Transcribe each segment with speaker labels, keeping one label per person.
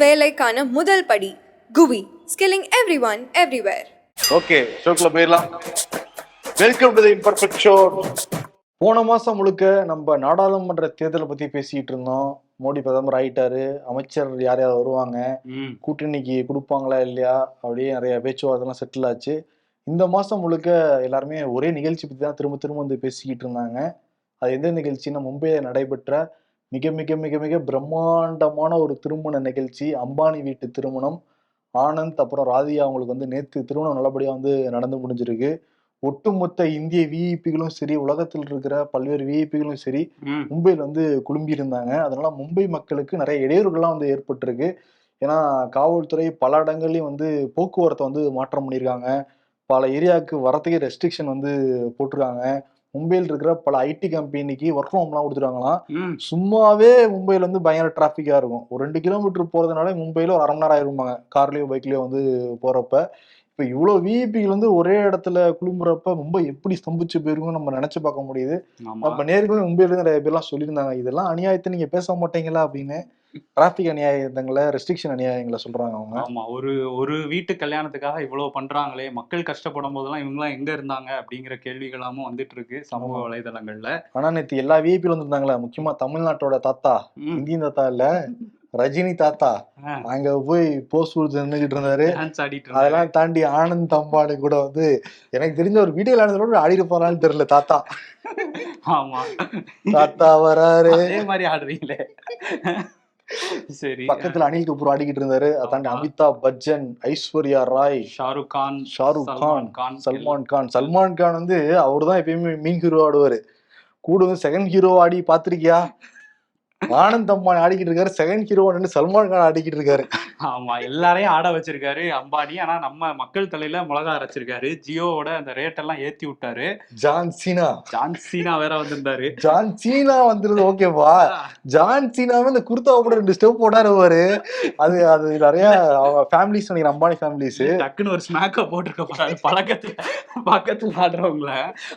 Speaker 1: வேலைக்கான முதல் படி Guvi skilling every one everywhere
Speaker 2: okay ஷோக்குள்ள போயிடலாம். Welcome to the imperfect show போன மாசம் முழுக்க நம்ம நாடாளுமன்ற தேர்தலை பத்தி பேசிட்டு இருந்தோம். மோடி பிரதமர் ஆயிட்டாரு. அமைச்சர் யார் யார் வருவாங்க? கூட்டணிக்கு கொடுப்பாங்களா இல்லையா? அப்படியே நிறைய பேச்சுவார்த்தைலாம் செட்டில் ஆச்சு. இந்த மாசம் முழுக்க எல்லாருமே ஒரே நிகழ்ச்சி பத்தி தான் திரும்ப திரும்ப வந்து பேசிக்கிட்டு இருந்தாங்க. அது எந்த நிகழ்ச்சின்னா மும்பையில் நடைபெற்ற மிக மிக மிக மிக பிரம்மாண்டமான ஒரு திருமண நிகழ்ச்சி. அம்பானி வீட்டு திருமணம். ஆனந்த் அப்புறம் ராதியா அவங்களுக்கு வந்து நேத்து திருமணம் நல்லபடியா வந்து நடந்து முடிஞ்சிருக்கு. ஒட்டுமொத்த இந்திய விஐபிகளும் சரி உலகத்தில் இருக்கிற பல்வேறு விஐபிகளும் சரி மும்பையில் வந்து குழும்பி இருந்தாங்க அதனால மும்பை மக்களுக்கு நிறைய இடையூறுகள்லாம் வந்து ஏற்பட்டிருக்கு. ஏன்னா காவல்துறை பல இடங்கள்லயும் வந்து போக்குவரத்தை வந்து மாற்றம் பண்ணியிருக்காங்க. பல ஏரியாவுக்கு வரத்துக்கே ரெஸ்ட்ரிக்ஷன் வந்து போட்டிருக்காங்க. மும்பையில் இருக்கிற பல ஐடி கம்பெனிக்கு ஒர்க் ஃப்ரம்லாம் கொடுத்துருவாங்களாம்.
Speaker 3: ம்.
Speaker 2: சும்மாவே மும்பையில் வந்து பயங்கர டிராஃபிக்காக இருக்கும். ஒரு ரெண்டு கிலோமீட்டர் போகிறதுனால மும்பையில் ஒரு அரை மணி நேரம் ஆயிருப்பாங்க கார்லேயோ பைக்லேயோ வந்து போகிறப்ப இப்போ இவ்வளோ விஐபிகள் வந்து ஒரே இடத்துல குழும்புறப்ப மும்பை எப்படி ஸ்தம்பிச்சு போயிருக்கும்னு நம்ம நினச்சி பார்க்க முடியுது. அப்ப நேர்களும் மும்பையில நிறைய பேர்லாம் சொல்லியிருந்தாங்க. இதெல்லாம் அநியாயத்தை நீங்க பேச மாட்டீங்களா? அப்படின்னு. டிராபிக் அநியாயங்களை ரெஸ்ட்ரிக்ஷன் அநியாயங்களை சொல்றாங்க அவங்க
Speaker 3: ஆமா ஒரு ஒரு வீட்டு கல்யாணத்துக்காக இவ்வளவு பண்றாங்களே மக்கள் கஷ்டப்படும் போதெல்லாம் இவங்கெல்லாம் எங்க இருந்தாங்க அப்படிங்கிற கேள்விகளாமும் வந்துட்டு இருக்கு சமூக. வலைதளங்கள்ல
Speaker 2: ஆனா நேத்து எல்லா விஐபியில் வந்திருந்தாங்களா முக்கியமா தமிழ்நாட்டோட தாத்தா. இந்தியன் தாத்தா இல்ல ரஜினி தாத்தா. அங்க போய் போஸ்ட் கொடுத்து நின்றுகிட்டு இருந்தாரு
Speaker 3: ஆடிட்டு.
Speaker 2: அதெல்லாம் தாண்டி ஆனந்த் அம்பானி கூட வந்து எனக்கு தெரிஞ்ச ஒரு வீடியோ விளையாடுறதோட ஆடி இருப்பாரான்னு தெரியல தாத்தா
Speaker 3: ஆமா
Speaker 2: தாத்தா வராரு
Speaker 3: அதே மாதிரி ஆடுறீங்களே சரி
Speaker 2: பக்கத்துல அனில் கபூர் ஆடிக்கிட்டு இருந்தாரு. அதை தாண்டி
Speaker 3: ஆமா.
Speaker 2: அமிதாப் பச்சன் ஐஸ்வர்யா ராய்
Speaker 3: ஷாருக் கான்
Speaker 2: ஷாருக் கான்
Speaker 3: சல்மான் கான்
Speaker 2: சல்மான் கான். சல்மான் கான் வந்து அவர் தான் எப்பயுமே மீன் ஹீரோ ஆடுவாரு. கூட வந்து செகண்ட் ஹீரோ ஆடி பாத்திருக்கியா ஆனந்த் அம்பானி ஆடிக்கிட்டு இருக்காரு செகண்ட் ஹீரோ சல்மான் கான் ஆடிக்கிட்டு இருக்காரு.
Speaker 3: ஆமா எல்லாரையும் ஆட வச்சிருக்காரு அம்பானி. ஆனா நம்ம மக்கள் தலையில மிளகா அரைச்சிருக்காரு. ஜியோவோட அந்த ரேட் எல்லாம் ஏத்தி விட்டாரு.
Speaker 2: John Cena.
Speaker 3: ஜான் சீனா வேற வந்திருந்தாரு.
Speaker 2: ஜான் சீனா வந்துருது ஓகேவா? ஜான் சீனாவே இந்த குர்தா கூட ரெண்டு ஸ்டெப் போட்டாரு பாரு அது அது நிறைய அவங்க ஃபேமிலிஸ் நினைக்கிறேன் அம்பானி ஃபேமிலிஸ்
Speaker 3: டக்குன்னு ஒரு ஸ்மாக்க போட்டிருக்க போறாரு. பழக்கத்துல பக்கத்துல ஆடுறவங்கள.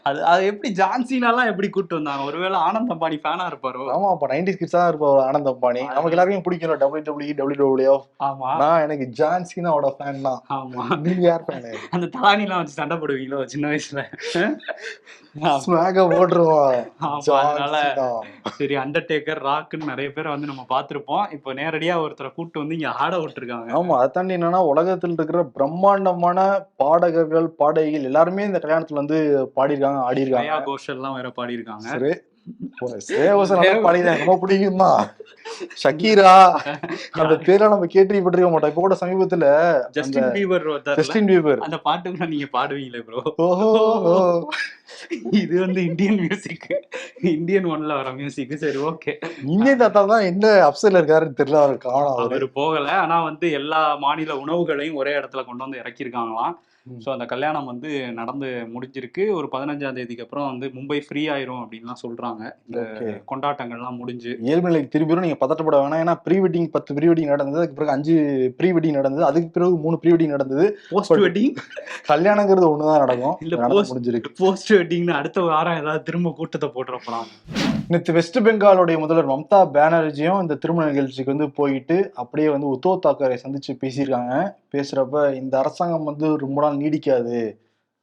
Speaker 3: அது அது எப்படி ஜான்சினாலாம் எப்படி கூட்டு வந்தாங்க? ஒருவேளை ஆனந்த் அம்பானி ஃபேனா இருப்பாரோ?
Speaker 2: ஆமா அப்ப நைன்டி கிட்ஸ் தான் இருப்பாரு ஆனந்த் அம்பானி. நமக்கு எல்லாருக்கும் பிடிக்கும் டபிள்யூ டபிள்யூ டபிள்யூ டபிள்யூ
Speaker 3: ஆமா.
Speaker 2: நான் எனக்கு ஜான் சீனாவோட ஃபேன் தான்.
Speaker 3: ஆமா.
Speaker 2: நீங்க யார் ஃபேனு
Speaker 3: அந்த தலானிலாம் வச்சு சண்டை போடுவீங்களோ சின்ன வயசுல?
Speaker 2: ஸ்மாக போட்டுருவோம்.
Speaker 3: அதனால. சரி அண்டர்டேக்கர் ராக்குன்னு நிறைய பேர் வந்து நம்ம பார்த்திருப்போம். இப்போ நேரடியா ஒருத்தரை கூட்டு வந்து இங்க ஆட விட்டுருக்காங்க.
Speaker 2: ஆமா அதை தாண்டி என்னன்னா உலகத்தில் இருக்கிற பிரம்மாண்டமான பாடகர்கள் பாடகிகள் எல்லாருமே இந்த கல்யாணத்துல வந்து பாடியிருக்காங்க ஆடி
Speaker 3: ஸ்ரேயா
Speaker 2: இருக்காங்க
Speaker 3: கோஷல் எல்லாம் வேற பாடியிருக்காங்க.
Speaker 2: நல்லா பாடிதான் ரொம்ப பிடிக்கும்? ஷக்கீரா அந்த பேரை நம்ம கேள்விப்பட்டிருக்க மாட்டோம். இப்ப கூட சமீபத்துல
Speaker 3: ஜஸ்டின் வந்தார்ல,
Speaker 2: ஜஸ்டின் பீபர்
Speaker 3: அந்த பாட்டுக்குள்ள நீங்க பாடுவீங்களே ப்ரோ
Speaker 2: ஓஹோ.
Speaker 3: இது வந்து இந்தியன் மியூசிக் இந்தியன் ஒன்ல வர மியூசிக் சரி ஓகே
Speaker 2: இந்தியன் தாத்தா தான் என்ன அப்செட்ல இருக்காருன்னு தெரியல. அவர் காணும் அவரு
Speaker 3: போகல. ஆனா வந்து எல்லா மாநில உணவுகளையும் ஒரே இடத்துல கொண்டு வந்து இறக்கியிருக்காங்களாம். ஸோ அந்த கல்யாணம் வந்து நடந்து முடிஞ்சிருக்கு. ஒரு பதினஞ்சாம் தேதிக்கு அப்புறம் வந்து மும்பை ஃப்ரீ ஆயிரும் அப்படின்லாம் சொல்றாங்க. இந்த கொண்டாட்டங்கள்லாம் முடிஞ்சு.
Speaker 2: இயல்பு நிலைக்கு திரும்பியும் நீங்க பதட்டப்பட வேணாம். ஏன்னா ப்ரீ வெட்டிங் பத்து ப்ரீ வெட்டிங் நடந்தது. அதுக்கு பிறகு அஞ்சு ப்ரீ வெட்டிங் நடந்தது. அதுக்கு பிறகு மூணு ப்ரீ வெட்டிங் நடந்தது.
Speaker 3: போஸ்ட் வெட்டிங்
Speaker 2: கல்யாணங்கிறது ஒண்ணுதான் நடக்கும்.
Speaker 3: இல்ல,
Speaker 2: முடிஞ்சிருக்கு.
Speaker 3: போஸ்ட் வெட்டிங்னு அடுத்த வாரம் ஏதாவது திரும்ப கூட்டத்தை போட்டுற
Speaker 2: நேற்று வெஸ்ட் பெங்காலுடைய முதல்வர் மம்தா பானர்ஜியும் இந்த திருமண நிகழ்ச்சிக்கு வந்து போயிட்டு அப்படியே வந்து உத்தவ் தாக்கரே சந்திச்சு பேசியிருக்காங்க. பேசுறப்ப இந்த அரசாங்கம் வந்து ரொம்ப நாள் நீடிக்காது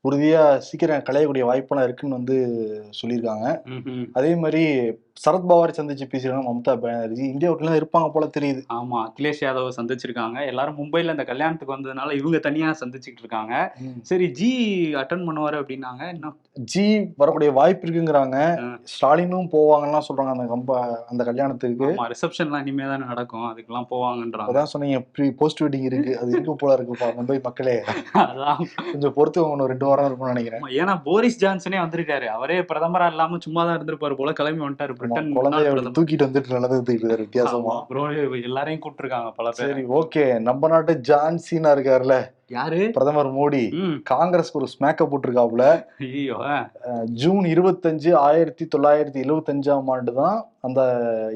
Speaker 2: உறுதியா சீக்கிரம் களையக்கூடிய வாய்ப்பெல்லாம் இருக்குன்னு வந்து சொல்லியிருக்காங்க. அதே மாதிரி சரத்பவாரை சந்திச்சு பேசியிருக்காங்க மம்தா பானர்ஜி இந்தியாவுக்குள்ள தான் இருப்பாங்க போல தெரியுது.
Speaker 3: ஆமா அகிலேஷ் யாதவ சந்திச்சிருக்காங்க. எல்லாரும் மும்பைல இந்த கல்யாணத்துக்கு வந்ததுனால இவங்க தனியா சந்திச்சுக்கிட்டு இருக்காங்க. சரி ஜி அட்டன் பண்ணுவாரு அப்படின்னாங்க. இன்னும்
Speaker 2: ஜி வரக்கூடிய வாய்ப்பு இருக்குங்கிறாங்க. ஸ்டாலினும் போவாங்கலாம் சொல்றாங்க அந்த கம்ப அந்த கல்யாணத்துக்கு.
Speaker 3: ஆமா ரிசப்ஷன்லாம் இனிமே தானே நடக்கும். அதுக்கெல்லாம் போவாங்கன்றாங்க.
Speaker 2: அதான் சொன்னீங்க ப்ரீ போஸ்ட் வெட்டிங் இருக்கு. அது இருக்கும் போல இருக்குப்பா மும்பை மக்களே.
Speaker 3: அதான்.
Speaker 2: கொஞ்சம் பொறுத்து இன்னும் ரெண்டு வாரம் இருக்கும்னு நினைக்கிறேன்.
Speaker 3: ஏன்னா போரிஸ் ஜான்சனே வந்திருக்காரு. அவரே பிரதமரா இல்லாம சும்மா தான் இருந்திருப்பாரு போல. கிளம்பி வந்துட்டாரு பிரிட்டன்
Speaker 2: குழந்தைய. தூக்கிட்டு வந்துட்டு இருக்காரு வித்தியாசமா.
Speaker 3: எல்லாரையும் கூப்பிட்டுருக்காங்க பல
Speaker 2: சரி ஓகே. நம்ம நாட்டு ஜான் சீனா இருக்காருல்ல?
Speaker 3: யாரு?
Speaker 2: பிரதமர் மோடி.
Speaker 3: ம்.
Speaker 2: காங்கிரஸ்க்கு ஒரு ஸ்மேக்க போட்டிருக்காப்புல. ஜூன் இருபத்தஞ்சு ஆயிரத்தி தொள்ளாயிரத்தி எழுவத்தஞ்சாம் ஆண்டு தான் அந்த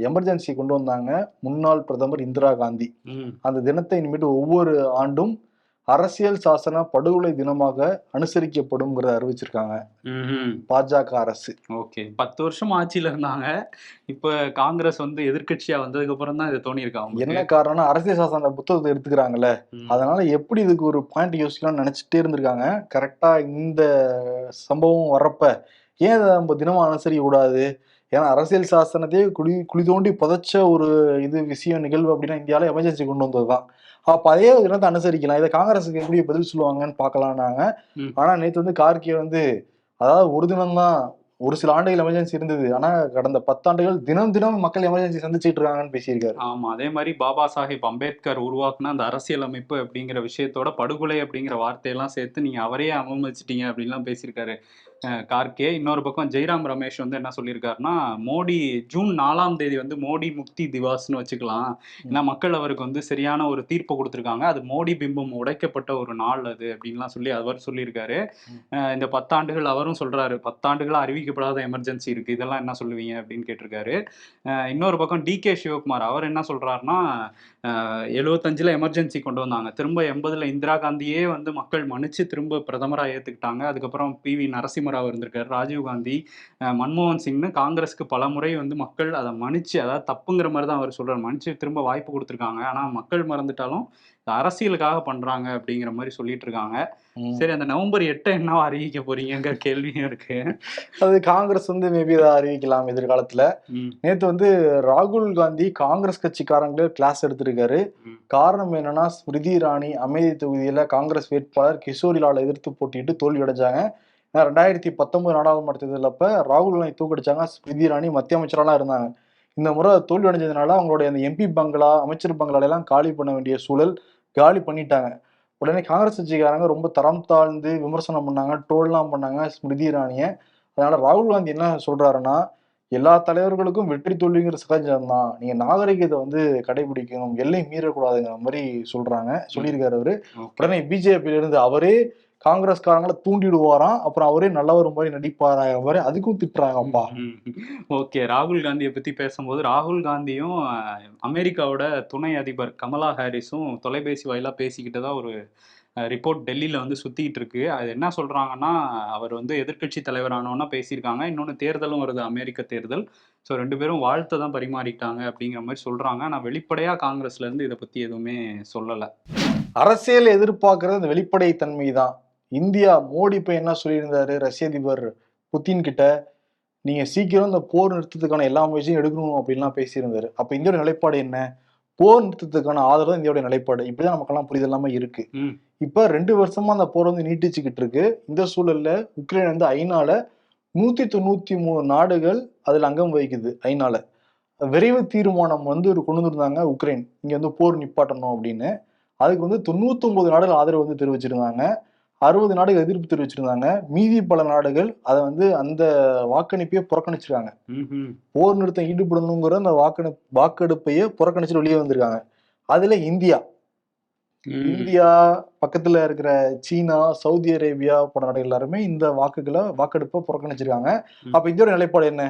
Speaker 2: எமர்ஜென்சி கொண்டு வந்தாங்க முன்னாள் பிரதமர் இந்திரா காந்தி. அந்த தினத்தை இனிமேட்டு ஒவ்வொரு ஆண்டும் அரசியல் சாசன படுகொலை தினமாக அனுசரிக்கப்படும்ங்கிறத அறிவிச்சிருக்காங்க. பாஜக அரசு.
Speaker 3: ஓகே. பத்து வருஷம் ஆட்சியில இருந்தாங்க. இப்ப காங்கிரஸ் வந்து எதிர்க்கட்சியா வந்ததுக்கு அப்புறம் தான் இது தோணியிருக்கா
Speaker 2: என்ன காரணம்னா அரசியல் சாசன புத்தகத்தை எடுத்துக்கிறாங்கல்ல. அதனால எப்படி இதுக்கு ஒரு பாயிண்ட் யோசிக்கலாம்னு நினைச்சிட்டே இருந்திருக்காங்க. கரெக்டா இந்த சம்பவம் வர்றப்ப ஏன் இதை நம்ம தினமும் அனுசரிக்க கூடாது? ஏன்னா அரசியல் சாசனத்தையே குழி குழி தோண்டி புதைச்ச ஒரு இது விஷயம் நிகழ்வு அப்படின்னா இந்தியாவில் எமர்ஜென்சி கொண்டு வந்ததுதான். அப்ப அதே தினத்தை அனுசரிக்கலாம். இதை காங்கிரஸுக்கு எப்படி பதில் சொல்லுவாங்கன்னு பார்க்கலாம்னாங்க.
Speaker 3: ம்.
Speaker 2: ஆனா நேத்து வந்து கார்கே வந்து அதாவது ஒரு தினம்தான் ஒரு சில ஆண்டுகள் எமர்ஜென்சி இருந்தது. ஆனா கடந்த பத்தாண்டுகள் தினம் தினம் மக்கள் எமர்ஜென்சி சந்திச்சிட்டு இருக்காங்கன்னு பேசியிருக்காரு.
Speaker 3: ஆமா அதே மாதிரி பாபா சாஹேப் அம்பேத்கர் உருவாக்குன அந்த அரசியலமைப்பு அப்படிங்கிற விஷயத்தோட படுகொலை அப்படிங்கிற வார்த்தையெல்லாம் சேர்த்து நீங்க அவரையே அவமதிச்சிட்டீங்க அப்படின்லாம் பேசியிருக்காரு. கார்கே இன்னொரு பக்கம் ஜெய்ராம் ரமேஷ் வந்து என்ன சொல்லியிருக்காருன்னா மோடி ஜூன் நாலாம் தேதி வந்து மோடி முக்தி திவாஸ்னு வச்சுக்கலாம். ஏன்னா மக்கள் அவருக்கு வந்து சரியான ஒரு தீர்ப்பு கொடுத்துருக்காங்க. அது மோடி பிம்பம் உடைக்கப்பட்ட ஒரு நாள் அது அப்படின்லாம் சொல்லி அவர் சொல்லியிருக்காரு. இந்த பத்தாண்டுகள் அவரும் சொல்றாரு. பத்தாண்டுகளா அறிவிக்கப்படாத எமர்ஜென்சி இருக்கு. இதெல்லாம் என்ன சொல்லுவீங்க அப்படின்னு கேட்டிருக்காரு. இன்னொரு பக்கம் டி. கே. சிவகுமார் அவர் என்ன சொல்றாருன்னா எழுபத்தஞ்சில் எமர்ஜென்சி கொண்டு வந்தாங்க. திரும்ப எண்பதுல இந்திரா காந்தியே வந்து மக்கள் மன்னிச்சு திரும்ப பிரதமராக ஏற்றுக்கிட்டாங்க அதுக்கப்புறம் பி. வி. நரசிம்மராவ் இருந்திருக்காரு. ராஜீவ் காந்தி அஹ் மன்மோகன் சிங்னு காங்கிரஸ்க்கு பல முறை வந்து மக்கள் அதை மன்னிச்சு அதாவது தப்புங்கிற மாதிரி தான் அவர் சொல்றாரு. மன்னிச்சு திரும்ப வாய்ப்பு கொடுத்துருக்காங்க. ஆனால் மக்கள் மறந்துட்டாலும் அரசியலுக்காக பண்றாங்க அப்படிங்கிற மாதிரி சொல்லிட்டு இருக்காங்க. சரி அந்த நவம்பர் எட்டை என்னவா அறிவிக்க போறீங்கிற கேள்வியும் இருக்கு.
Speaker 2: அது காங்கிரஸ் வந்து மேபி அதை அறிவிக்கலாம் எதிர்காலத்துல. நேத்து வந்து ராகுல் காந்தி காங்கிரஸ் கட்சிக்காரங்களே கிளாஸ் எடுத்திருக்காரு. காரணம் என்னன்னா ஸ்மிருதி இராணி அமைதி தொகுதியில காங்கிரஸ் வேட்பாளர் கிஷோரிலாலை எதிர்த்து போட்டிட்டு தோல்வி அடைஞ்சாங்க ரெண்டாயிரத்தி பத்தொன்பது நாடாளுமன்ற தேர்தல் அப்ப ராகுல் காந்தி தூக்கடிச்சாங்க ஸ்மிருதி இராணி மத்திய அமைச்சரெல்லாம் இருந்தாங்க. இந்த முறை தோல்வி அடைஞ்சதுனால அவங்களுடைய அந்த எம்பி பங்களா அமைச்சர் பங்களா எல்லாம் காலி பண்ண வேண்டிய சூழல் காலி பண்ணிட்டாங்க. உடனே காங்கிரஸ் கட்சிக்காரங்க ரொம்ப தரம் தாழ்ந்து விமர்சனம் பண்ணாங்க ட்ரோல்லாம் பண்ணாங்க ஸ்மிருதி இரானிய. அதனால ராகுல் காந்தி என்ன சொல்றாருன்னா எல்லா தலைவர்களுக்கும் வெற்றி தோல்விங்கிற சகஜம் தான் நீங்க நாகரிகத்தை வந்து கடைபிடிக்கணும் எல்லை மீறக்கூடாதுங்கிற மாதிரி சொல்றாங்க. சொல்லியிருக்காரு அவரு. உடனே பிஜேபியில இருந்து அவரே காங்கிரஸ்காரங்களை தூண்டிடுவாராம். அப்புறம் அவரே நல்லவர் மாதிரி நடிப்பாராங்க மாதிரி அதுக்கும் திட்டுறாங்கப்பா
Speaker 3: ஓகே ராகுல் காந்தியை பத்தி பேசும்போது ராகுல் காந்தியும் அமெரிக்காவோட துணை அதிபர் கமலா ஹாரிஸும் தொலைபேசி வாயிலா பேசிக்கிட்டதா ஒரு ரிப்போர்ட் டெல்லியில வந்து சுத்திட்டு இருக்கு. அது என்ன சொல்றாங்கன்னா அவர் வந்து எதிர்க்கட்சி தலைவரானோன்னா பேசியிருக்காங்க. இன்னொன்று தேர்தலும் வருது அமெரிக்க தேர்தல். ஸோ ரெண்டு பேரும் வாழ்த்தை தான் பரிமாறிக்கிட்டாங்க அப்படிங்கிற மாதிரி சொல்றாங்க. ஆனால் வெளிப்படையா காங்கிரஸ்ல இருந்து இதை பத்தி எதுவுமே சொல்லலை.
Speaker 2: அரசியல் எதிர்பார்க்கறது அந்த வெளிப்படைத்தன்மை தான் இந்தியா மோடி இப்ப என்ன சொல்லியிருந்தாரு? ரஷ்ய அதிபர் புத்தின் கிட்ட நீங்க சீக்கிரம் இந்த போர் நிறுத்தத்துக்கான எல்லா முயற்சியும் எடுக்கணும் அப்படின்லாம் பேசியிருந்தாரு. அப்ப இந்தியோட நிலைப்பாடு என்ன? போர் நிறுத்தத்துக்கான ஆதரவு தான் இந்தியாவுடைய நிலைப்பாடு. இப்படிதான் நமக்கெல்லாம் புரிதல் இல்லாம இருக்கு. இப்ப ரெண்டு வருஷமா அந்த போர் வந்து நீட்டிச்சுக்கிட்டு இருக்கு. இந்த சூழல்ல உக்ரைன் வந்து ஐநால நூத்தி தொண்ணூத்தி மூணு நாடுகள் அதுல அங்கம் வகிக்குது ஐநால. விரைவு தீர்மானம் வந்து ஒரு கொண்டு வந்திருந்தாங்க உக்ரைன். இங்க வந்து போர் நிப்பாட்டணும் அப்படின்னு. அதுக்கு வந்து தொண்ணூத்தொன்பது நாடுகள் ஆதரவு வந்து தெரிவிச்சிருந்தாங்க. அறுபது நாடுகள் எதிர்ப்பு தெரிவிச்சிருந்தாங்க. மீதி பல நாடுகள் அதை வந்து அந்த வாக்கெடுப்பையே புறக்கணிச்சிருக்காங்க. போர் நிறுத்தம் ஈடுபடணுங்கிற அந்த வாக்கெடு வாக்கெடுப்பையே புறக்கணிச்சுட்டு வெளியே வந்திருக்காங்க. அதுல இந்தியா. இந்தியா பக்கத்துல இருக்கிற சீனா சவுதி அரேபியா போன்ற நாடுகள் எல்லாருமே இந்த வாக்குகளை வாக்கெடுப்பை புறக்கணிச்சிருக்காங்க. அப்ப இந்தியோட நிலைப்பாடு என்ன?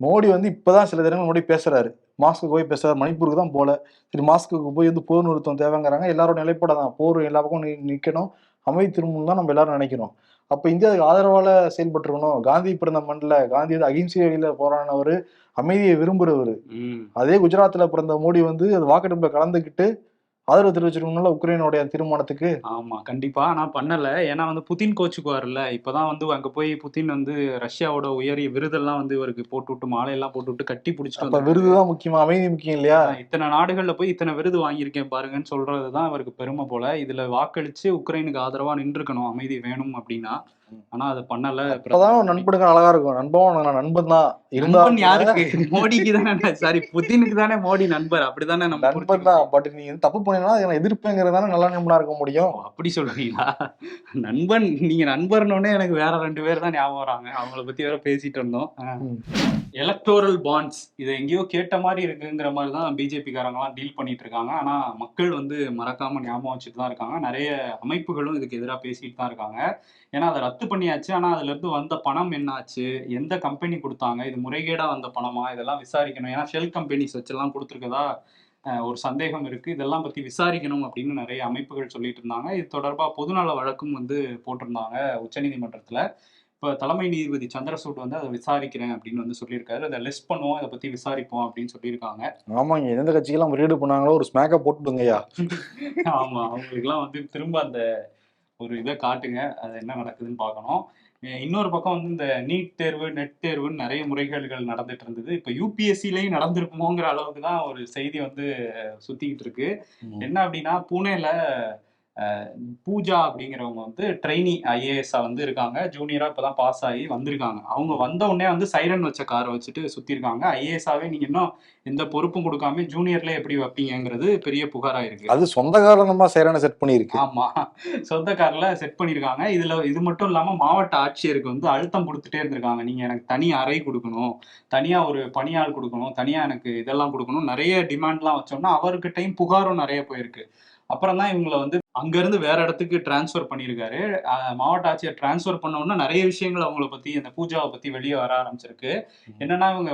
Speaker 2: மோடி வந்து இப்பதான் சில தினங்கள் மோடி பேசுறாரு. மாஸ்க்கு போய் பேசுறாரு மணிப்பூருக்கு தான் போல. சரி மாஸ்க்கு போய் வந்து போர் நிறுத்தம் தேவைங்கிறாங்க. எல்லாரோட நிலைப்பாடு தான் போர் எல்லா பக்கம் நிக்கணும். அமைதி திரும்பணும் தான் நம்ம எல்லாரும் நினைக்கிறோம். அப்ப இந்தியா அதுக்கு ஆதரவால செயல்பட்டுருக்கணும். காந்தி பிறந்த மண்ணில் காந்தி வந்து அகிம்சை வழியில போராடினவர் அமைதியை விரும்புறவர். அதே குஜராத்ல பிறந்த மோடி வந்து அது வாக்கெடுப்புல கலந்துக்கிட்டு ஆதரவு தெரிவிச்சிருக்கணும்ல உக்ரைனுடைய தீர்மானத்துக்கு?
Speaker 3: ஆமா கண்டிப்பா. ஆனா பண்ணல. ஏன்னா வந்து புதின் கோச்சுக்குவார்ல இப்பதான் வந்து அங்க போய் புதின் வந்து ரஷ்யாவோட உயரிய விருதெல்லாம் வந்து இவருக்கு போட்டு விட்டு மாலையெல்லாம் போட்டு விட்டு கட்டி பிடிச்சிட்டு வந்து
Speaker 2: விருதுதான் முக்கியமா. அமைதி முக்கியம் இல்லையா?
Speaker 3: இத்தனை நாடுகள்ல போய் இத்தனை விருது வாங்கியிருக்கேன் பாருங்கன்னு சொல்றதுதான் இவருக்கு பெருமை போல. இதுல வாக்களிச்சு உக்ரைனுக்கு ஆதரவா நின்றுக்கணும். அமைதி வேணும் அப்படின்னா. ஆனா அது பண்ணல.
Speaker 2: அப்பதான் நண்பனுக்கு அழகா இருக்கும். நண்பன் நான் நண்பன் தான் இருந்தா
Speaker 3: யாருக்கு? மோடிக்கு தானே. சாரி புதினுக்கு தானே மோடி நண்பர். அப்படிதானே நம்ம புரிஞ்சுக்கணும்.
Speaker 2: தான். பட் நீ தப்பு பண்ணினா நான் எதிர்ப்புங்கிறதான நல்ல நண்பனா இருக்க முடியும்.
Speaker 3: அப்படி சொல்றீங்களா? நண்பன் நீங்க நண்பர்னோடனே எனக்கு வேற ரெண்டு பேர் தான் ஞாபகம் வராங்க. அவங்கள பத்தி வேற பேசிட்டு இருந்தோம். எலக்டோரல் பாண்ட்ஸ் இதை எங்கேயோ கேட்ட மாதிரி இருக்குங்கிற மாதிரி தான் பிஜேபி காரங்கலாம் டீல் பண்ணிட்டு இருக்காங்க. ஆனா மக்கள் வந்து மறக்காம ஞாபகம் வச்சுட்டு தான் இருக்காங்க. நிறைய அமைப்புகளும் இதுக்கு எதிராக பேசிட்டு தான் இருக்காங்க. ஏன்னா அதை ரத்து பண்ணியாச்சு. ஆனா அதுல இருந்து வந்த பணம் என்னாச்சு? எந்த கம்பெனி கொடுத்தாங்க? இது முறைகேடா வந்த பணமா? இதெல்லாம் விசாரிக்கணும். ஏன்னா ஷெல் கம்பெனிஸ் வச்செல்லாம் கொடுத்துருக்கதா ஒரு சந்தேகம் இருக்கு. இதெல்லாம் பத்தி விசாரிக்கணும் அப்படின்னு நிறைய அமைப்புகள் சொல்லிட்டு இருந்தாங்க. இது தொடர்பா பொதுநல வழக்கும் வந்து போட்டிருந்தாங்க உச்சநீதிமன்றத்துல. இப்போ தலைமை நீதிபதி சந்திரசூட் வந்து அதை விசாரிக்கிறேன் அப்படின்னு வந்து சொல்லியிருக்காரு. அதை லிஸ்ட் பண்ணுவோம். இதை பத்தி விசாரிப்போம் அப்படின்னு சொல்லியிருக்காங்க.
Speaker 2: ஆமாங்க. எந்த கட்சிக்கெல்லாம் ரீடு பண்ணாங்களோ ஒரு ஸ்மேக்கை போட்டுடுங்கய்யா.
Speaker 3: ஆமா. அவங்களுக்குலாம் வந்து திரும்ப அந்த ஒரு இதை காட்டுங்க. அது என்ன நடக்குதுன்னு பார்க்கணும். இன்னொரு பக்கம் வந்து இந்த நீட் தேர்வு நெட் தேர்வுன்னு நிறைய முறைகேடுகள் நடந்துட்டு இருந்தது. இப்போ யூபிஎஸ்சிலையும் நடந்திருக்குமோங்கிற அளவுக்கு தான் ஒரு செய்தி வந்து சுத்திக்கிட்டு இருக்கு. என்ன அப்படின்னா பூனேல பூஜா அப்படிங்கிறவங்க வந்து ட்ரெயினி ஐஏஎஸ்ஸா வந்து இருக்காங்க. ஜூனியரா இப்பதான் பாஸ் ஆகி வந்திருக்காங்க. அவங்க வந்த உடனே வந்து சைரன் வச்ச காரை வச்சுட்டு சுத்தி இருக்காங்க ஐஏஎஸ்ஸாவே நீங்க இன்னும் எந்த பொறுப்பும் கொடுக்காம ஜூனியர்ல எப்படி வைப்பீங்கங்கிறது பெரிய புகாரா இருக்கு.
Speaker 2: அது சொந்த காரணமா சேரான செட் பண்ணியிருக்கு.
Speaker 3: ஆமா. சொந்த கார்ல செட் பண்ணிருக்காங்க இதுல இது மட்டும் இல்லாம மாவட்ட ஆட்சியருக்கு வந்து அழுத்தம் கொடுத்துட்டே இருந்திருக்காங்க. நீங்க எனக்கு தனி அறை கொடுக்கணும் தனியா ஒரு பணியாள் கொடுக்கணும் தனியா எனக்கு இதெல்லாம் கொடுக்கணும் நிறைய டிமாண்ட்லாம் வச்சோம்னா அவர்கிட்டயும் புகாரும் நிறைய போயிருக்கு. அப்புறம் தான் இவங்களை வந்து அங்க இருந்து வேற இடத்துக்கு டிரான்ஸ்ஃபர் பண்ணியிருக்காரு மாவட்ட ஆட்சியர் டிரான்ஸ்ஃபர் பண்ண உடனே நிறைய விஷயங்கள் அவங்கள பத்தி அந்த பூஜாவை பத்தி வெளியே வர ஆரம்பிச்சிருக்கு. என்னன்னா இவங்க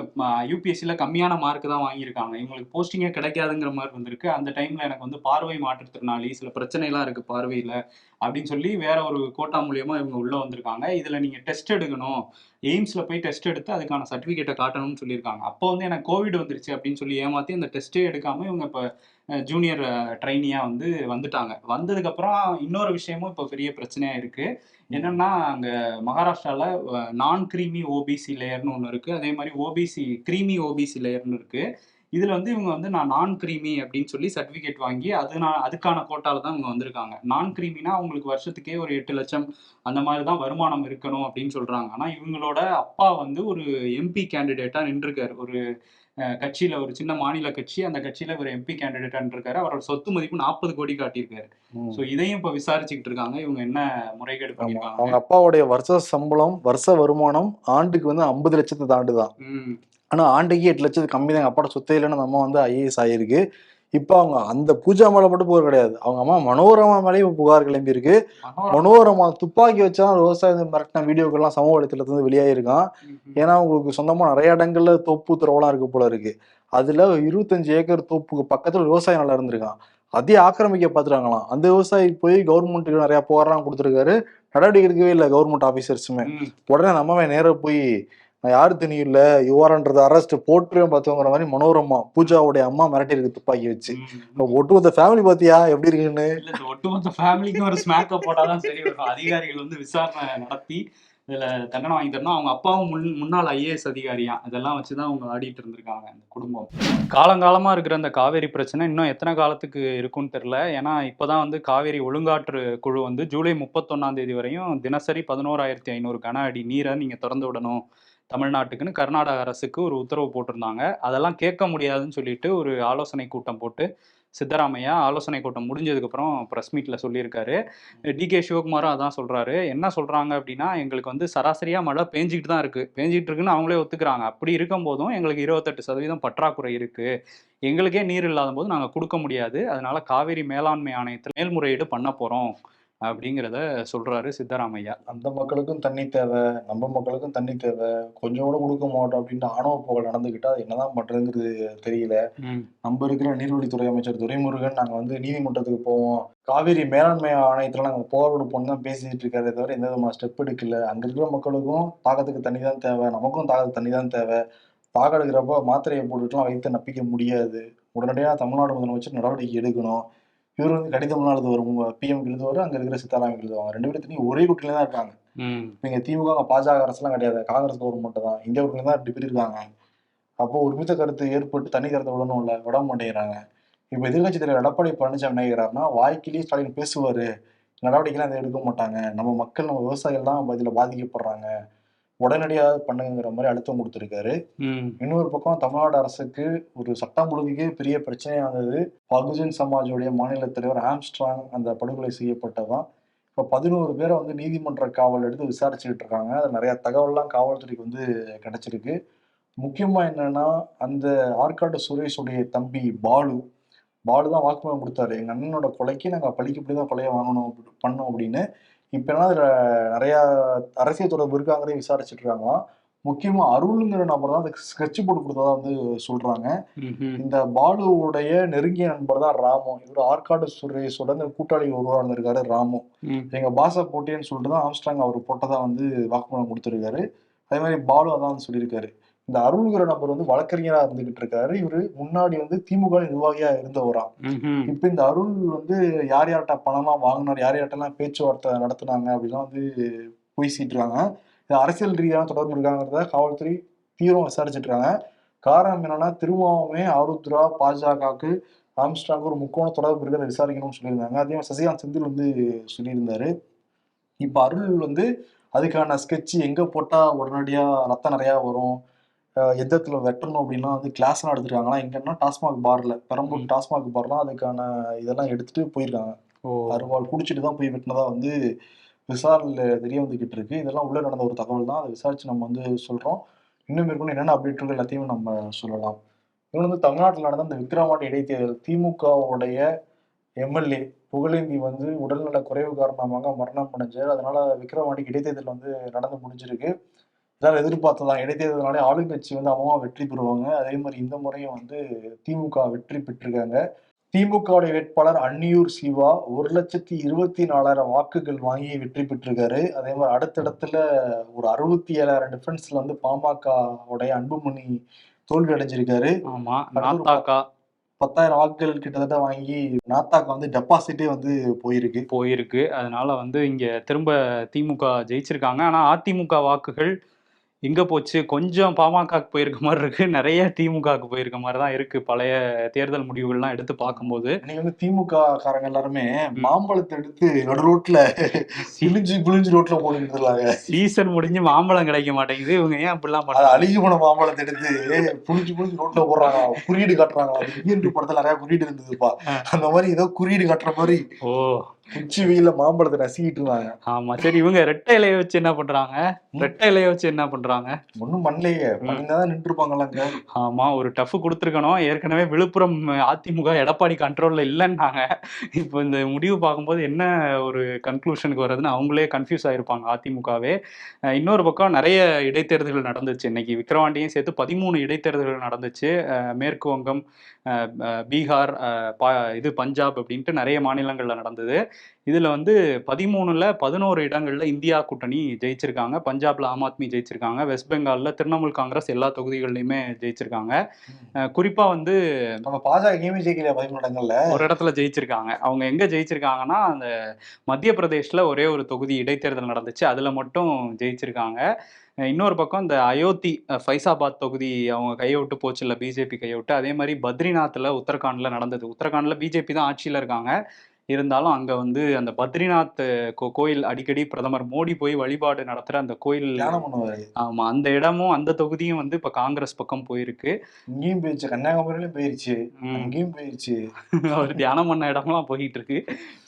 Speaker 3: யூபிஎஸ்சியில் கம்மியான மார்க் தான் வாங்கியிருக்காங்க. இவங்களுக்கு போஸ்டிங்கே கிடைக்காதுங்கிற மாதிரி வந்திருக்கு அந்த டைம்ல எனக்கு வந்து பார்வை மாற்றுத்திறனாளி சில பிரச்சனைலாம் இருக்கு பார்வையில அப்படின்னு சொல்லி வேற ஒரு கோட்டா மூலியமா இவங்க உள்ள வந்திருக்காங்க. இதுல நீங்க டெஸ்ட் எடுக்கணும். எய்ம்ஸ்ல போய் டெஸ்ட் எடுத்து அதுக்கான சர்டிபிகேட்டை காட்டணும்னு சொல்லியிருக்காங்க. அப்போ வந்து எனக்கு கோவிட் வந்துருச்சு அப்படின்னு சொல்லி ஏமாத்தி அந்த டெஸ்ட்டே எடுக்காம இவங்க இப்போ ஜூனியர் ட்ரைனியா வந்து வந்துட்டாங்க. வந்ததுக்கு அப்புறம் இன்னொரு விஷயமும் இப்போ பெரிய பிரச்சனையா இருக்கு. என்னன்னா அங்க மகாராஷ்டிரால நான் கிரீமி ஓபிசி லேயர்னு ஒன்று இருக்கு. அதே மாதிரி ஓபிசி கிரீமி ஓபிசி லேயர்னு இருக்கு. இதுல வந்து இவங்க வந்து நான் நான் கிரீமி அப்படின்னு சொல்லி சர்டிபிகேட் வாங்கி அது நான் அதுக்கான கோட்டால தான் இவங்க வந்திருக்காங்க. நான் கிரீமினா அவங்களுக்கு வருஷத்துக்கே ஒரு எட்டு லட்சம் அந்த மாதிரி தான் வருமானம் இருக்கணும் அப்படின்னு சொல்றாங்க. ஆனா இவங்களோட அப்பா வந்து ஒரு எம்பி கேண்டிடேட்டா நின்றுருக்காரு. ஒரு கட்சியில ஒரு சின்ன மாநில கட்சி அந்த கட்சியில ஒரு எம்பி கேண்டிடேட்டா நின்றுருக்காரு அவரோட சொத்து மதிப்பு நாற்பது கோடி காட்டியிருக்காரு. ஸோ இதையும் இப்ப விசாரிச்சுக்கிட்டு இருக்காங்க. இவங்க என்ன முறைகேடு பண்ணிருக்காங்க
Speaker 2: அவங்க அப்பாவுடைய வருஷ சம்பளம் வருஷ வருமானம் ஆண்டுக்கு வந்து ஐம்பது லட்சத்தை தாண்டுதான். ஆனா ஆண்டுக்கு எட்டு லட்சத்துக்கு கம்மி தான். அப்பாட சொத்தே இல்லைன்னு நம்ம வந்து ஐஏஎஸ் ஆயிருக்கு. இப்போ அவங்க அந்த பூஜா மேல மட்டும் புகார் கிடையாது. அவங்க அம்மா மனோரமா மேலேயும் இப்ப புகார் கிளம்பி இருக்கு
Speaker 3: மனோரமா.
Speaker 2: துப்பாக்கி வச்சா விவசாயம் மிரட்டின வீடியோக்கள்லாம் சமூக வலைத்தளத்துல இருந்து வெளியாயிருக்கான்
Speaker 3: ம்ஹும்.
Speaker 2: ஏன்னா உங்களுக்கு சொந்தமா நிறைய இடங்கள்ல தோப்பு துறவெல்லாம் இருக்கு போல இருக்கு. அதுல இருபத்தஞ்சு ஏக்கர் தோப்புக்கு பக்கத்துல விவசாயம் நல்லா இருந்திருக்கான். அதையும் ஆக்கிரமிக்க பாத்துறாங்களாம் அந்த விவசாயி போய் கவர்மெண்ட்டுக்கு நிறைய புகார்லாம் கொடுத்துருக்காரு. நடவடிக்கை எடுக்கவே இல்லை கவர்மெண்ட் ஆபீசர்ஸுமே
Speaker 3: ம்.
Speaker 2: உடனே நம்மவே நேரா போய் நான் யாரு தெரியும் இல்ல யுவாரன்றது அரெஸ்ட் போட்டுருவேன் பார்த்தவங்கிற மாதிரி மனோரமா பூஜாவுடைய அம்மா மிரட்டி இருக்கு துப்பாக்கி வச்சு. ஒட்டுமொத்த ஃபேமிலி பாத்தியா? எப்படி இருக்குன்னு?
Speaker 3: ஒட்டுமொத்த ஃபேமிலிக்கும் ஒரு ஸ்மாக்க போட்டாதான் சரி. வரும் அதிகாரிகள் வந்து விசாரணை நடத்தி இதுல தண்டனை வாங்கி தரணும் அவங்க அப்பாவும் முன் முன்னாள் ஐஏஎஸ் அதிகாரியா இதெல்லாம் வச்சுதான் அவங்க ஆடிட்டு இருந்திருக்காங்க அந்த குடும்பம். காலங்காலமா இருக்கிற அந்த காவேரி பிரச்சனை இன்னும் எத்தனை காலத்துக்கு இருக்கும்னு தெரியல. ஏன்னா இப்பதான் வந்து காவேரி ஒழுங்காற்று குழு வந்து ஜூலை முப்பத்தொன்னாம் தேதி வரையும் தினசரி பதினோராயிரத்தி ஐநூறு கன அடி நீரை நீங்க திறந்து விடணும். தமிழ்நாட்டுக்குன்னு கர்நாடக அரசுக்கு ஒரு உத்தரவு போட்டிருந்தாங்க. அதெல்லாம் கேட்க முடியாதுன்னு சொல்லிட்டு ஒரு ஆலோசனை கூட்டம் போட்டு சித்தராமையா ஆலோசனை கூட்டம் முடிஞ்சதுக்கப்புறம் ப்ரெஸ் மீட்டில் சொல்லியிருக்காரு. டி கே சிவகுமாரும் அதான் சொல்கிறாரு என்ன சொல்கிறாங்க அப்படின்னா எங்களுக்கு வந்து சராசரியாக மழை பேஞ்சிக்கிட்டு தான் இருக்குது பேஞ்சிக்கிட்டு இருக்குன்னு அவங்களே ஒத்துக்கிறாங்க. அப்படி இருக்கும் போதும் எங்களுக்கு இருபத்தெட்டு சதவீதம் பற்றாக்குறை இருக்குது எங்களுக்கே நீர் இல்லாத போது நாங்கள் கொடுக்க முடியாது. அதனால காவேரி மேலாண்மை ஆணையத்தில் மேல்முறையீடு பண்ண போகிறோம் அப்படிங்கிறத சொல்றாரு சித்தராமையா.
Speaker 2: அந்த மக்களுக்கும் தண்ணி தேவை நம்ம மக்களுக்கும் தண்ணி தேவை கொஞ்சம் கூட கொடுக்க மாட்டோம் அப்படின்ட்டு ஆணவ புகழ் நடந்துக்கிட்டா அது என்னதான் பண்றதுங்கிறது தெரியல. நம்ம இருக்கிற நீர்வழித்துறை அமைச்சர் துரைமுருகன் நாங்க வந்து நீதிமன்றத்துக்கு போவோம். காவிரி மேலாண்மை ஆணையத்துல நாங்க போர் கொடுப்போம்னு தான் பேசிட்டு இருக்காரு தவிர எந்த விதமான ஸ்டெப் எடுக்கல. அங்க இருக்கிற மக்களுக்கும் தாகத்துக்கு தண்ணி தான் தேவை நமக்கும் தாகத்துக்கு தண்ணி தான் தேவை. தாக எடுக்கிறப்ப மாத்திரையை போட்டுட்டுலாம் வைத்து நப்பிக்க முடியாது. உடனடியாக தமிழ்நாடு முதலமைச்சர் நடவடிக்கை எடுக்கணும். இவர் வந்து கடிதம்லாம் எழுதுவார். பிஎம் எழுதுவார் அங்க இருக்கிற சித்தாராமன் எழுதுவாங்க ரெண்டு பேரும் ஒரே கூட்டில தான் இருக்காங்க நீங்க திமுக பாஜக அரசுலாம் கிடையாது. காங்கிரஸ் கவர்மெண்ட் தான். இந்தியா தான் ரெண்டு பேர் இருக்காங்க. அப்போ ஒருமித்த கருத்து ஏற்பட்டு தண்ணி திறந்து விடணும் இல்ல விட மாட்டேங்கிறாங்க. இப்ப எதிர்கட்சி தலைவர் எடப்பாடி பழனிசாமி என்ன கேக்குறாருன்னா வாய்க்கிலேயே ஸ்டாலின் பேசுவாரு. நடவடிக்கைலாம் அதை எடுக்க மாட்டாங்க. நம்ம மக்கள் நம்ம விவசாயிகள் தான் இதுல பாதிக்கப்படுறாங்க. உடனடியாக பண்ணுங்கிற மாதிரி அழுத்தம் கொடுத்துருக்காரு. இன்னொரு பக்கம் தமிழ்நாடு அரசுக்கு ஒரு சட்டம் ஒழுங்குக்கே பெரிய பிரச்சனையா இருந்தது பகுஜன் சமாஜோடைய மாநில தலைவர் ஆம்ஸ்ட்ராங் அந்த படுகொலை செய்யப்பட்டதான். இப்போ பதினோரு பேரை வந்து நீதிமன்ற காவல் எடுத்து விசாரிச்சுக்கிட்டு இருக்காங்க. அது நிறைய தகவல்லாம் காவல்துறைக்கு வந்து கிடைச்சிருக்கு. முக்கியமா என்னன்னா அந்த ஆற்காடு சுரேஷுடைய தம்பி பாலு பாலு தான் வாக்குமூலம் கொடுத்தாரு. எங்க அண்ணனோட கொலைக்கு நாங்க பழிக்கப்படி தான் கொலையை வாங்கணும் பண்ணோம் அப்படின்னு இப்ப எல்லாம் அதுல நிறைய அரசியல் தொடர்பு இருக்காங்கிறதையும் விசாரிச்சுட்டு இருக்காங்களாம் முக்கியமா அருள்ங்கிற நபர் தான் அதுக்கு ஸ்கெட்ச் போட்டு கொடுத்ததா வந்து சொல்றாங்க. இந்த பாலுவுடைய நெருங்கிய நண்பர் தான் ராமு. இவர் ஆற்காடு சுரேஷோட கூட்டாளி ஒருவராக இருந்திருக்காரு ராமு. எங்க பாச போட்டேன்னு சொல்லிட்டு தான் ஆம்ஸ்ட்ராங் அவர் போட்டதா வந்து வாக்குமூலம் கொடுத்திருக்காரு. அதே மாதிரி பாலு அதான் சொல்லியிருக்காரு. இந்த அருள்கிற நபர் வந்து வழக்கறிஞரா இருந்துகிட்டு இருக்காரு. இவரு முன்னாடி வந்து திமுக நிர்வாகியா இருந்தவராம். இப்ப இந்த அருள் வந்து யார் யார்கிட்ட பணம்லாம் வாங்கினார் யார் யார்கிட்டலாம் பேச்சுவார்த்தை நடத்துனாங்க அப்படிலாம் வந்து பேசிட்டு இருக்காங்க. இது அரசியல் ரீதியான தொடர்பு இருக்காங்கிறத காவல்துறை தீவிரம் விசாரிச்சுட்டு இருக்காங்க. காரணம் என்னன்னா திரும்பவுமே ஆருத்ரா பாஜகவுக்கு ஆம்ஸ்ட்ராங் ஒரு முக்கோண தொடர்பு இருக்கிறத விசாரிக்கணும்னு சொல்லியிருந்தாங்க. அதே மாதிரி சசிகாந்த் செந்தில் வந்து சொல்லியிருந்தாரு. இப்ப அருள் வந்து அதுக்கான ஸ்கெட்ச் எங்க போட்டா உடனடியா ரத்தம் நிறையா வரும்? இடத்துல வெட்டணும் அப்படின்லாம் வந்து கிளாஸ்லாம் எடுத்துருக்காங்களா? எங்கன்னா டாஸ்மாக் பார்ல பெரம்பூர். டாஸ்மாக் பார்லாம் அதுக்கான இதெல்லாம் எடுத்துட்டு போயிருக்காங்க.
Speaker 3: ஓ.
Speaker 2: அருவாள் குடிச்சிட்டு தான் போய் வெட்டினதா வந்து விசாரணையில் தெரிய வந்துகிட்டு இருக்கு. இதெல்லாம் உள்ள நடந்த ஒரு தகவல் தான். அதை விசாரிச்சு நம்ம வந்து சொல்றோம். இன்னும் மேற்கொண்டு என்னென்ன அப்டேட் இருக்கு எல்லாத்தையும் நம்ம சொல்லலாம். இவங்க வந்து தமிழ்நாட்டில் நடந்த இந்த விக்ரவாண்டி இடைத்தேர்தல் திமுகவுடைய எம்எல்ஏ புகழேந்தி வந்து உடல்நல குறைவு காரணமாக மரணம் அடைஞ்சார். அதனால விக்ரவாண்டிக்கு இடைத்தேர்தல் வந்து நடந்து முடிஞ்சிருக்கு. எல்லாரும் எதிர்பார்த்ததான் இடைத்தேர்தல்னாலே ஆளுங்கட்சி வந்து அம்மா வெற்றி பெறுவாங்க. அதே மாதிரி இந்த முறையும் வந்து திமுக வெற்றி பெற்றிருக்காங்க. திமுகவுடைய வேட்பாளர் அன்னியூர் சிவா ஒரு லட்சத்தி இருபத்தி நாலாயிரம் வாக்குகள் வாங்கி வெற்றி பெற்றிருக்காரு. அதே மாதிரி அடுத்தடுத்துல ஒரு அறுபத்தி ஏழாயிரம் டிஃபரன்ஸ்ல வந்து பாமகவுடைய அன்புமணி தோல்வி அடைஞ்சிருக்காரு.
Speaker 3: ஆமா
Speaker 2: அடுத்து பத்தாயிரம் வாக்குகள் கிட்டத்தட்ட வாங்கி நாத்தாக்கு வந்து டெபாசிட்டே வந்து போயிருக்கு.
Speaker 3: போயிருக்கு. அதனால வந்து இங்க திரும்ப திமுக ஜெயிச்சிருக்காங்க. ஆனா அதிமுக வாக்குகள் எங்க போச்சு? கொஞ்சம் பாமகக்கு போயிருக்க மாதிரி இருக்கு. நிறைய திமுகக்கு போயிருக்க மாதிரி தான் இருக்கு. பழைய தேர்தல் முடிவுகள்லாம் எடுத்து பார்க்கும்போது.
Speaker 2: இன்னைக்கு வந்து திமுக காரங்க எல்லாருமே மாம்பழத்தை எடுத்து நடு ரோட்ல கிழிஞ்சு குளிஞ்சு ரோட்ல போட்டுக்கிட்டு இருந்தாங்க
Speaker 3: சீசன் முடிஞ்சு மாம்பழம் கிடைக்க மாட்டேங்குது. இவங்க ஏன் அப்படிலாம் பண்றாங்க?
Speaker 2: அழுகி போன மாம்பழத்தை எடுத்து புளிஞ்சு புளிஞ்சு ரோட்ல போடுறாங்க. குறியீடு காட்டுறாங்க. அது படத்துல நிறைய குறியீடு இருந்ததுப்பா. அந்த மாதிரி ஏதோ குறியீடு காட்டுற மாதிரி
Speaker 3: ஓ.
Speaker 2: உச்சி வெயில மாம்பழத்தை நசிக்கிட்டு இருந்தாங்க
Speaker 3: ஆமா சரி இவங்க ரெட்டை இலைய வச்சு என்ன பண்றாங்க? ரெட்டை இலைய வச்சு என்ன பண்றாங்க?
Speaker 2: ஒண்ணும் பண்ணலையே. பண்ணிதான் நின்று இருப்பாங்களாங்க
Speaker 3: ஆமா ஒரு டஃப் கொடுத்துருக்கணும். ஏற்கனவே விழுப்புரம் அதிமுக எடப்பாடி கண்ட்ரோல்ல இல்லைன்னாங்க. இப்போ இந்த முடிவு பார்க்கும்போது என்ன ஒரு கன்க்ளூஷனுக்கு வருதுன்னு அவங்களே கன்ஃபியூஸ் ஆயிருப்பாங்க அதிமுகவே. இன்னொரு பக்கம் நிறைய இடைத்தேர்தல்கள் நடந்துச்சு. இன்னைக்கு விக்கிரவாண்டியும் சேர்த்து பதிமூணு இடைத்தேர்தல்கள் நடந்துச்சு. மேற்கு வங்கம் பீகார் இது பஞ்சாப் அப்படின்ட்டு நிறைய மாநிலங்கள்ல நடந்தது. இதுல வந்து பதிமூணுல பதினோரு இடங்கள்ல இந்தியா கூட்டணி ஜெயிச்சிருக்காங்க. பஞ்சாப்ல ஆம் ஆத்மி ஜெயிச்சிருக்காங்க. வெஸ்ட் பெங்கால்ல திரிணாமுல் காங்கிரஸ் எல்லா தொகுதிகள்லயுமே ஜெயிச்சிருக்காங்க. அஹ் குறிப்பா வந்து
Speaker 2: நம்ம பாஜக எங்கேயுமே ஜெயிக்கலையா பதிமூணு இடங்கள்ல
Speaker 3: ஒரு இடத்துல ஜெயிச்சிருக்காங்க. அவங்க எங்க ஜெயிச்சிருக்காங்கன்னா அந்த மத்திய பிரதேஷ்ல ஒரே ஒரு தொகுதி இடைத்தேர்தல் நடந்துச்சு. அதுல மட்டும் ஜெயிச்சிருக்காங்க. இன்னொரு பக்கம் இந்த அயோத்தி ஃபைசாபாத் தொகுதி அவங்க கையை விட்டு போச்சு இல்லை பிஜேபி கையை விட்டு. அதே மாதிரி பத்ரிநாத்ல உத்தரகாண்ட்ல நடந்தது. உத்தரகாண்ட்ல பிஜேபி தான் ஆட்சியில இருக்காங்க. இருந்தாலும் அங்க வந்து அந்த பத்ரிநாத் கோயில் அடிக்கடி பிரதமர் மோடி போய் வழிபாடு நடத்துற அந்த கோயில்
Speaker 2: தியானம் பண்ணுவாரு.
Speaker 3: ஆமா அந்த இடமும் அந்த தொகுதியும் வந்து இப்ப காங்கிரஸ் பக்கம் போயிருக்கு.
Speaker 2: இங்கேயும் போயிருச்சு கன்னியாகுமரியிலும் போயிருச்சு.
Speaker 3: ம்.
Speaker 2: அங்கேயும் போயிருச்சு.
Speaker 3: அவர் தியானம் பண்ண இடம்லாம் போயிட்டு இருக்கு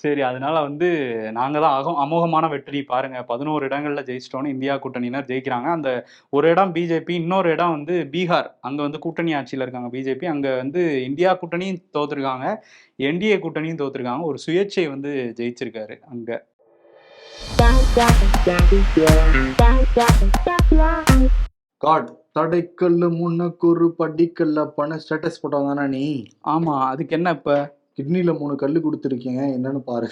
Speaker 3: சரி அதனால வந்து நாங்க தான் அக அமோகமான வெற்றி. பாருங்க பதினோரு இடங்கள்ல ஜெயிச்சிட்டோன்னு இந்தியா கூட்டணியினர் ஜெயிக்கிறாங்க. அந்த ஒரு இடம் பிஜேபி இன்னொரு இடம் வந்து பீகார். அங்க வந்து கூட்டணி ஆட்சியில இருக்காங்க பிஜேபி. அங்க வந்து இந்தியா கூட்டணியும் தோத்துருக்காங்க. என்டிஏ கூட்டணியும் தோத்துருக்காங்க. ஒரு சுயேட்சை வந்து ஜெயிச்சிருக்காரு அங்க.
Speaker 2: காட் தடைக்கல்லு முன்னக்கு ஒரு படிக்கல்ல பண ஸ்டேட்டஸ் போட்டாதானா நீ?
Speaker 3: ஆமா அதுக்கு என்ன இப்ப?
Speaker 2: கிட்னில மூணு கல்லு கொடுத்துருக்கீங்க. என்னன்னு பாரு.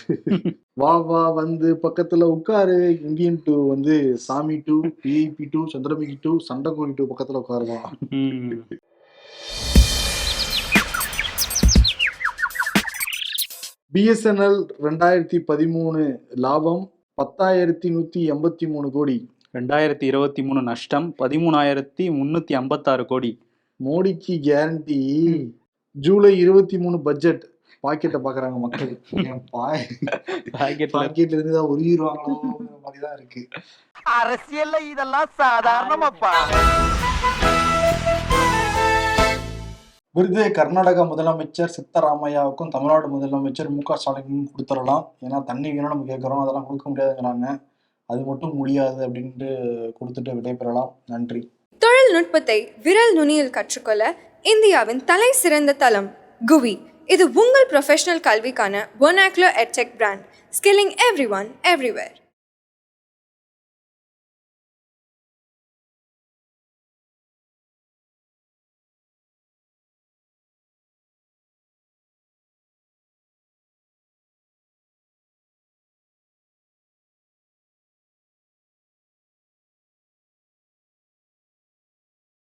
Speaker 2: வா வா வந்து பக்கத்துல உட்காரு. இந்தியன் டூ வந்து Saamy two PIB two Chandramukhi two Sandakozhi two பக்கத்துல உட்காருவான் பிஎஸ்என்எல் ரெண்டாயிரத்தி பதிமூணு லாபம் பத்தாயிரத்தி நூத்தி எண்பத்தி மூணு கோடி.
Speaker 3: ரெண்டாயிரத்தி இருபத்தி மூணு நஷ்டம் பதிமூணாயிரத்தி முன்னூத்தி ஐம்பத்தாறு கோடி.
Speaker 2: மோடிக்கு கேரண்டி ஜூலை இருபத்தி மூணு பட்ஜெட் பாக்கெட்டை பாக்குறாங்க மக்கள்.
Speaker 3: பாக்கெட்ல
Speaker 2: பாக்கெட்ல இருந்து தான் உருகிடுவாங்களோ மாதிரி தான் இருக்கு.
Speaker 4: அரசியல்ல இதெல்லாம் சாதாரணமாப்பா.
Speaker 2: விருது கர்நாடக முதலமைச்சர் சித்தராமையாவுக்கும் தமிழ்நாடு முதலமைச்சர் மு க ஸ்டாலினுக்கும் கொடுத்துடலாம். ஏன்னா தண்ணி வேணும் நம்ம கேட்குறோம். அதெல்லாம் கொடுக்க முடியாதுங்கிறாங்க. அது மட்டும் முடியாது அப்படின்ட்டு கொடுத்துட்டு விடைபெறலாம். நன்றி.
Speaker 1: தொழில்நுட்பத்தை விரல் நுனியில் கற்றுக்கொள்ள இந்தியாவின் தலை சிறந்த தளம் குவி. இது உங்கள் ப்ரொஃபஷனல் கல்விக்கான ஒனாக்லோ எட்செக் brand skilling every one everywhere